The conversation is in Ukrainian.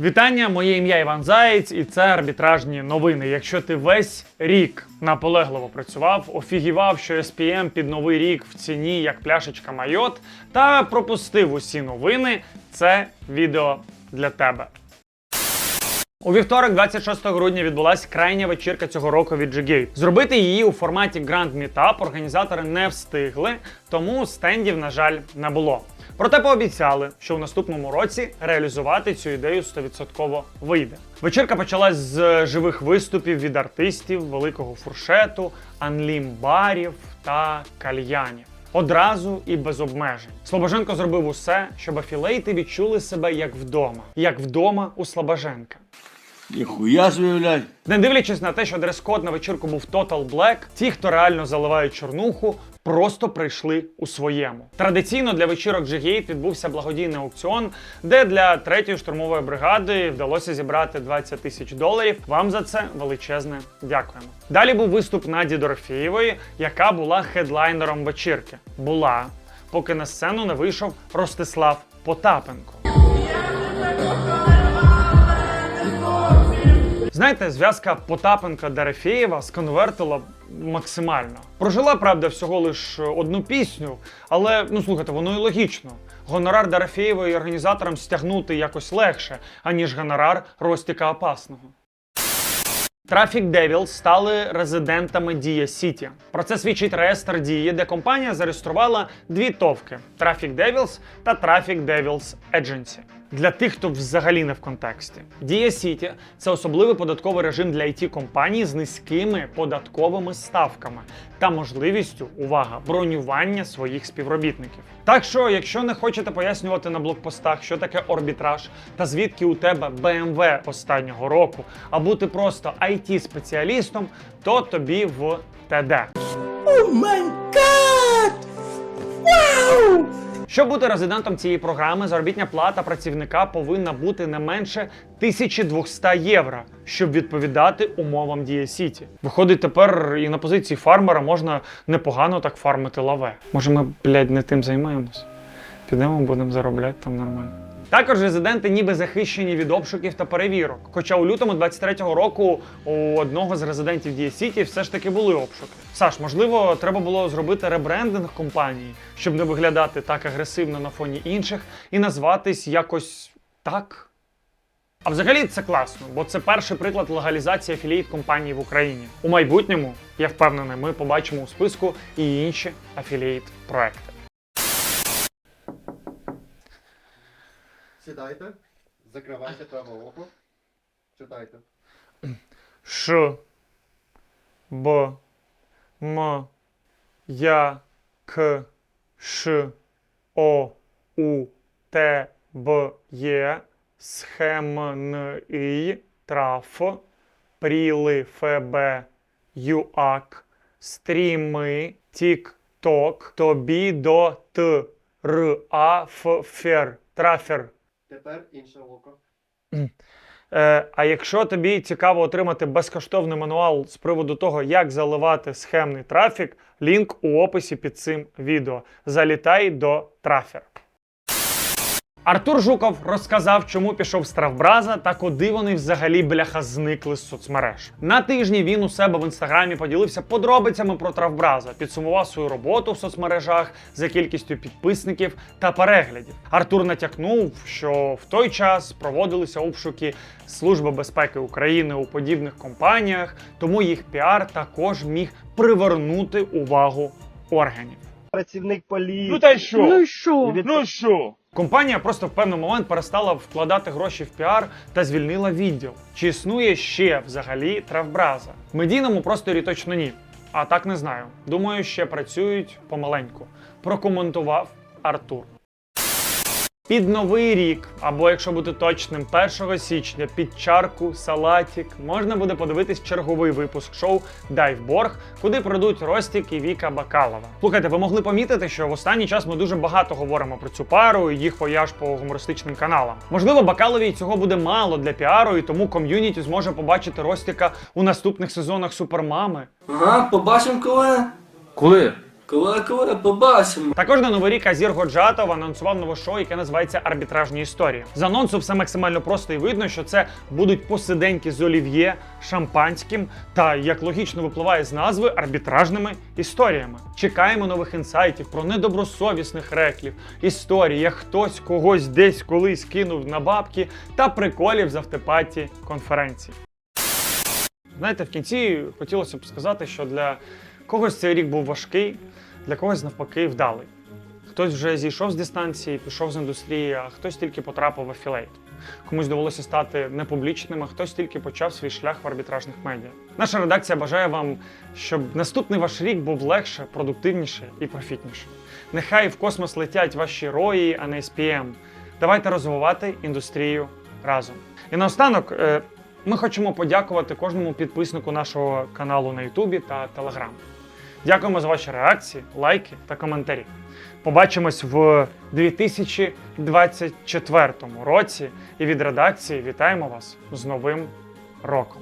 Вітання, моє ім'я Іван Заєць, і це арбітражні новини. Якщо ти весь рік наполегливо працював, офігівав, що SPM під новий рік в ціні як пляшечка майот, та пропустив усі новини, це відео для тебе. У вівторок, 26 грудня, відбулася крайня вечірка цього року від G-Gate. Зробити її у форматі Grand Meetup організатори не встигли, тому стендів, на жаль, не було. Проте пообіцяли, що в наступному році реалізувати цю ідею 100% вийде. Вечірка почалась з живих виступів від артистів, великого фуршету, анлім-барів та кальянів. Одразу і без обмежень. Слобоженко зробив усе, щоб афілейти відчули себе як вдома, як вдома у Слобоженка. Ніхуя блядь. Не дивлячись на те, що дрес-код на вечірку був Total Black, ті, хто реально заливають чорнуху, просто прийшли у своєму. Традиційно для вечірок G-Gate відбувся благодійний аукціон, де для третьої штурмової бригади вдалося зібрати 20 тисяч доларів. Вам за це величезне дякуємо. Далі був виступ Наді Дорофєєвої, яка була хедлайнером вечірки. Була, поки на сцену не вийшов Ростислав Потапенко. Знаєте, зв'язка Потапенка Дерефєєва сконвертила максимально. Прожила, правда, всього лише одну пісню, але ну слухайте, воно і логічно. Гонорар Дорофєєвої організаторам стягнути якось легше, аніж гонорар Ростіка Опасного. Traffic Devils стали резидентами Дія Сіті. Про це свідчить реєстр дії, де компанія зареєструвала дві товки: Traffic Devils та Traffic Devils Agency. Для тих, хто взагалі не в контексті, Дія Сіті це особливий податковий режим для it компаній з низькими податковими ставками та можливістю, увага, бронювання своїх співробітників. Так що, якщо не хочете пояснювати на блокпостах, що таке орбітраж та звідки у тебе BMW останнього року, а бути просто it спеціалістом то тобі в ТД. Щоб бути резидентом цієї програми, заробітня плата працівника повинна бути не менше 1200 євро, щоб відповідати умовам Дія Сіті. Виходить, тепер і на позиції фармера можна непогано так фармити лаве. Може, ми, блядь, не тим займаємось? Підемо, будемо заробляти там нормально. Також резиденти ніби захищені від обшуків та перевірок. Хоча у лютому 23-го року у одного з резидентів Дія Сіті все ж таки були обшуки. Саш, можливо, треба було зробити ребрендинг компанії, щоб не виглядати так агресивно на фоні інших і назватись якось так. А взагалі це класно, бо це перший приклад легалізації афілієт компаній в Україні. У майбутньому, я впевнений, ми побачимо у списку і інші афілієт проекти. Сідайте, закривайте праве око. Читайте. Ш, Б, М, Я, К, Ш, О, У, Т, Б, Є, Схемний, Траф, Пріли, ФБ, ЮАК, Стріми, Тік-Ток, Тобі до Т, Р, А, Ф, Фер, Трафер. Тепер інше око. Е, а якщо тобі цікаво отримати безкоштовний мануал з приводу того, як заливати схемний трафік, лінк у описі під цим відео. Залітай до трафер. Артур Жуков розказав, чому пішов з Травбраза та куди вони взагалі бляха зникли з соцмереж. На тижні він у себе в інстаграмі поділився подробицями про Травбраза, підсумував свою роботу в соцмережах за кількістю підписників та переглядів. Артур натякнув, що в той час проводилися обшуки Служби безпеки України у подібних компаніях, тому їх піар також міг привернути увагу органів. працівник поліції. Ну та й що? Ну і що? Ну що? Компанія просто в певний момент перестала вкладати гроші в піар та звільнила відділ. Чи існує ще взагалі травбраза? В медійному просторі точно ні. А так не знаю. Думаю, ще працюють помаленьку. Прокоментував Артур. Під новий рік, або якщо бути точним, 1 січня під чарку салатік можна буде подивитись черговий випуск шоу Дайвборг, куди прийдуть Ростік і Віка Бакалова. Слухайте, ви могли помітити, що в останній час ми дуже багато говоримо про цю пару і їх вояж по гумористичним каналам. Можливо, Бакаловій цього буде мало для піару, і тому ком'юніті зможе побачити Ростіка у наступних сезонах Супермами. Ага, побачимо коли. Коли? Коли, коли побачимо. Також на новий рік Азір Годжатов анонсував нове шоу, яке називається Арбітражні історії. З анонсу все максимально просто і видно, що це будуть посиденьки з олів'є, шампанським та, як логічно випливає з назви, арбітражними історіями. Чекаємо нових інсайтів про недобросовісних реклів, історій, як хтось когось десь колись кинув на бабки та приколів з автопаті конференцій. Знаєте, в кінці хотілося б сказати, що для когось цей рік був важкий, для когось навпаки вдалий. Хтось вже зійшов з дистанції, пішов з індустрії, а хтось тільки потрапив в афілейт. Комусь довелося стати непублічним, а хтось тільки почав свій шлях в арбітражних медіа. Наша редакція бажає вам, щоб наступний ваш рік був легше, продуктивніше і профітніше. Нехай в космос летять ваші рої, а не SPM. Давайте розвивати індустрію разом. І наостанок, е, ми хочемо подякувати кожному підписнику нашого каналу на Ютубі та Телеграм. Дякуємо за ваші реакції, лайки та коментарі. Побачимось в 2024 році і від редакції вітаємо вас з Новим роком!